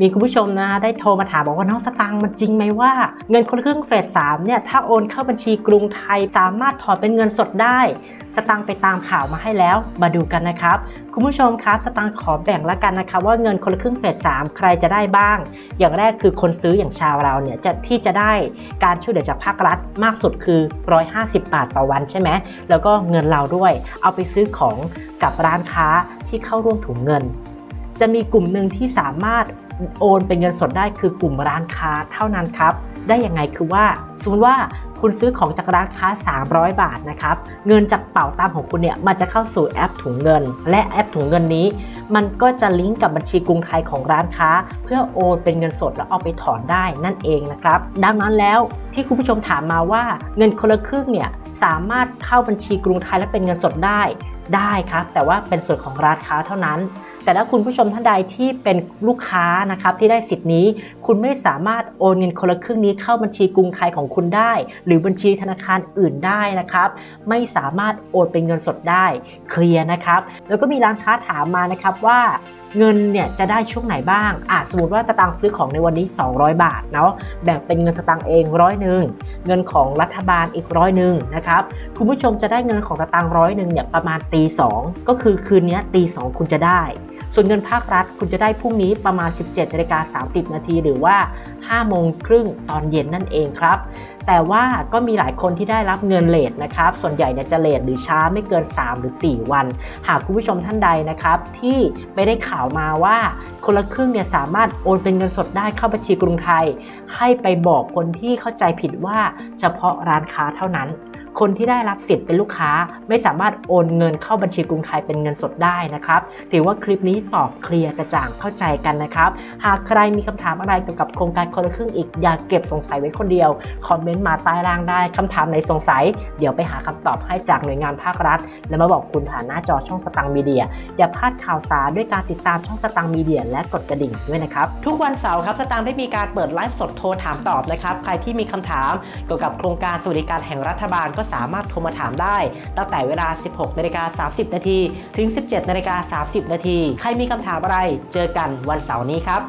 มีคุณผู้ชมนะได้โทรมาถามบอกว่าน้องสตังค์มันจริงไหมว่า เงินคนละครึ่งเฟสสามเนี่ยถ้าโอนเข้าบัญชีกรุงไทย สามารถถอนเป็นเงินสดได้ สตังค์ไปตามข่าวมาให้แล้วมาดูกันนะครับ คุณผู้ชมครับ สตังค์ขอแบ่งละกันนะครับว่าเงินคนละครึ่งเฟสสามใครจะได้บ้าง อย่างแรกคือคนซื้ออย่างชาวเราเนี่ยจะที่จะได้การช่วยเหลือจากภาครัฐมากสุดคือ 150 บาทต่อวันใช่ไหมแล้วก็เงินเราด้วย เอาไปซื้อของกับร้านค้าที่เข้าร่วมถุงเงิน จะมีกลุ่มหนึ่งที่สามารถ โอนเป็นเงินสดได้คือกลุ่มร้านค้าเท่านั้นครับ ได้ยังไงคือว่าสมมติว่าคุณซื้อของจากร้านค้า 300 บาทนะครับ เงินจากเป๋าตังของคุณเนี่ยมันจะเข้าสู่แอปถุงเงิน และแอปถุงเงินนี้ มันก็จะลิงก์กับบัญชีกรุงไทยของร้านค้า เพื่อโอนเป็นเงินสดแล้วเอาไปถอนได้นั่นเองนะครับ ดังนั้นแล้วที่คุณผู้ชมถามมาว่าเงินคนละครึ่งเนี่ยสามารถเข้าบัญชีกรุงไทยและเป็นเงินสดได้ได้ครับ แต่ว่าเป็นส่วนของร้านค้าเท่านั้น แต่ถ้าคุณผู้ชมท่านใดที่เป็นลูกค้านะครับที่ได้สิทธิ์นี้ คุณไม่สามารถโอนเงินคนละครึ่งนี้เข้าบัญชีกรุงไทยของคุณได้ หรือบัญชีธนาคารอื่นได้นะครับ ไม่สามารถโอนเป็นเงินสดได้เคลียร์นะครับ แล้วก็มีร้านค้าถามมานะครับว่า เงินเนี่ยจะได้ช่วงไหนบ้างอะสมมติว่าสตางค์ซื้อของในวันนี้ 200 บาทเนาะแบ่งเป็นเงินสตางค์เองร้อยหนึ่งเงินของรัฐบาลอีกร้อยหนึ่งนะครับคุณผู้ชมจะได้เงินของสตางค์ร้อยหนึ่งเนี่ยประมาณตีสองก็คือคืนนี้ตีสองคุณจะได้ ส่วนเงินภาครัฐคุณจะได้พรุ่งนี้ประมาณ 17นาฬิกา30นาทีหรือว่า5โมงครึ่งตอนเย็นนั่นเองครับ แต่ว่าก็มีหลายคนที่ได้รับเงินเลทนะครับ ส่วนใหญ่เนี่ยจะเลทหรือช้าไม่เกิน 3 หรือ 4 วัน หากคุณผู้ชมท่านใดนะครับ ที่ไม่ได้ข่าวมาว่าคนละครึ่งเนี่ยสามารถโอนเป็นเงินสดได้เข้าบัญชีกรุงไทย ให้ไปบอกคนที่เข้าใจผิดว่าเฉพาะร้านค้าเท่านั้น คนที่ได้รับสิทธิ์เป็นลูกค้าไม่สามารถโอนเงินเข้าบัญชีกรุงไทยเป็นเงินสดได้นะครับ ถือว่าคลิปนี้ตอบเคลียร์กระจ่างเข้าใจกันนะครับ หากใครมีคำถามอะไรเกี่ยวกับโครงการคนละครึ่งอีกอย่าเก็บสงสัยไว้คนเดียว คอมเมนต์มาใต้ล่างได้คำถามไหนสงสัย เดี๋ยวไปหาคำตอบให้จากหน่วยงานภาครัฐ และมาบอกคุณผ่านหน้าจอช่องสตังมีเดีย อย่าพลาดข่าวสารด้วยการติดตามช่องสตังมีเดีย และกดกระดิ่งด้วยนะครับ ทุกวันเสาร์ครับสตังได้มีการเปิดไลฟ์สดโทรถามตอบนะครับ ใครที่มีคำถามเกี่ยวกับโครงการสวัสดิการแห่งรัฐบาลก็สามารถโทรมาถามได้ ตั้งแต่เวลา 16นาฬิกา30 นาทีถึง 17นาฬิกา30 นาที ใครมีคำถามอะไร เจอกันวันเสาร์นี้ครับ